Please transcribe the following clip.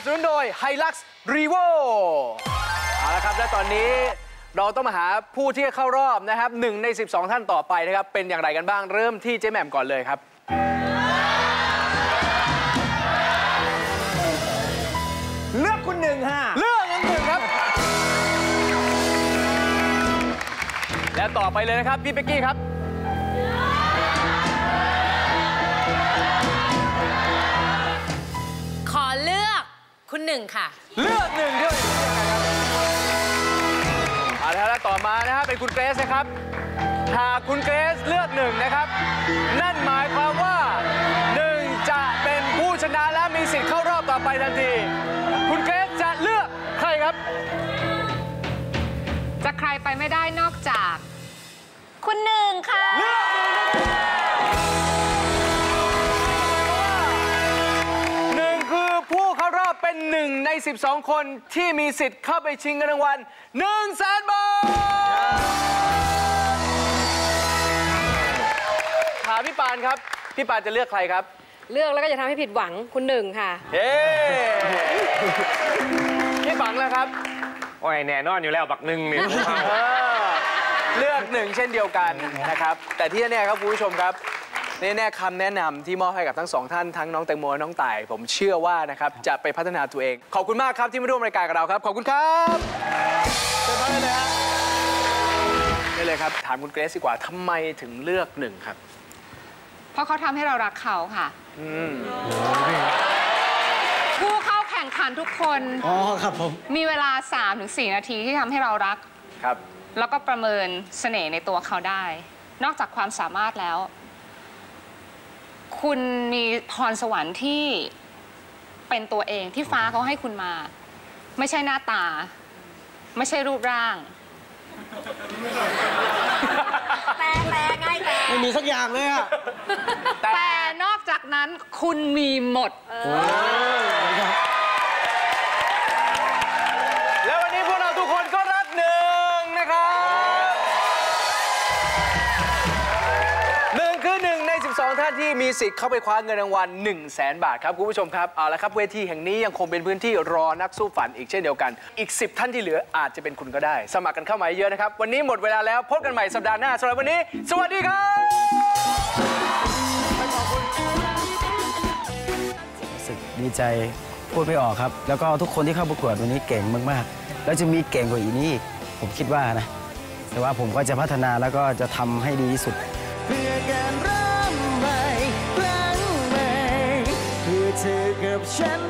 บสนุนโดย h i l u x r e v o เอาละครับและตอนนี้เราต้องมาหาผู้ที่เข้ารอบนะครับหนึ่งใน 12 ท่านต่อไปนะครับ เป็นอย่างไรกันบ้างเริ่มที่เจ๊แหม่มก่อนเลยครับ เลือกคุณหนึ่งฮะเลือกอันหนึ่งครับ และต่อไปเลยนะครับพี่เป๊กกี้ครับ หนึ่งค่ะ เลือกหนึ่งด้วยเอาละครับและต่อมานะครับเป็นคุณเกรซนะครับ หากคุณเกรซเลือกหนึ่งนะครับ นั่นหมายความว่าหนึ่งจะเป็นผู้ชนะและมีสิทธิ์เข้ารอบต่อไปทันที คุณเกรซจะเลือกใครครับ จะใครไปไม่ได้นอกจาก คุณหนึ่งค่ะ 12 คนที่มีสิทธิ์เข้าไปชิงเงินรางวัล1 0 0 0 0แสนบาทถามพี่ปานครับ พี่ปานจะเลือกใครครับ เลือกแล้วก็อย่าทำให้ผิดหวังคุณหนึ่งค่ะเฮ้พี่ปังแล้วครับ โอ้ยแน่นอนอยู่แล้วบักหนึ่งเนี่ยเออเลือกหนึ่งเช่นเดียวกันนะครับ แต่ที่แน่ๆครับคุณผู้ชมครับ แน่ๆคำแนะนำที่มอบให้กับทั้งสองท่านทั้งน้องแตงโมและน้องต่าย ผมเชื่อว่านะครับจะไปพัฒนาตัวเอง ขอบคุณมากครับที่มาร่วมรายการกับเราครับ ขอบคุณครับเชิญพักได้เลยฮะได้เลยครับถามคุณเกรซดีกว่าทำไมถึงเลือกหนึ่งครับ เพราะเขาทำให้เรารักเขาค่ะอืมผู้เข้าแข่งขันทุกคนอ๋อครับผมมีเวลา 3-4 นาทีที่ทำให้เรารัก ครับ แล้วก็ประเมินเสน่ห์ในตัวเขาได้ นอกจากความสามารถแล้ว คุณมีพรสวรรค์ที่เป็นตัวเองที่ฟ้าเขาให้คุณมา ไม่ใช่หน้าตา ไม่ใช่รูปร่างแต่แต่ไงแต่ไม่มีสักอย่างเลยอะแต่นอกจากนั้นคุณมีหมดแล้ว นึ่งท่านที่มีสิทธิ์เข้าไปคว้าเงินรางวัล1 0 0 0 0แบาทครับคุณผู้ชมครับเอาละครับเวทีแห่งนี้ยังคงเป็นพื้นที่รอนักสู้ฝันอีกเช่นเดียวกัน อีก 10 ท่านที่เหลืออาจจะเป็นคุณก็ได้ สมัครกันเข้ามาเยอะนะครับ วันนี้หมดเวลาแล้วพบกันใหม่สัปดาห์หน้าสำหรับวันนี้ สวัสดีครับรู้สึกดีใจพูดไม่ออกครับ แล้วก็ทุกคนที่เข้าประกวดวันนี้เก่งมากๆ แล้วจะมีเก่งกว่าอีกนี้ผมคิดว่านะแต่ว่าผมก็จะพัฒนาแล้วก็จะทำให้ดีที่สุด ก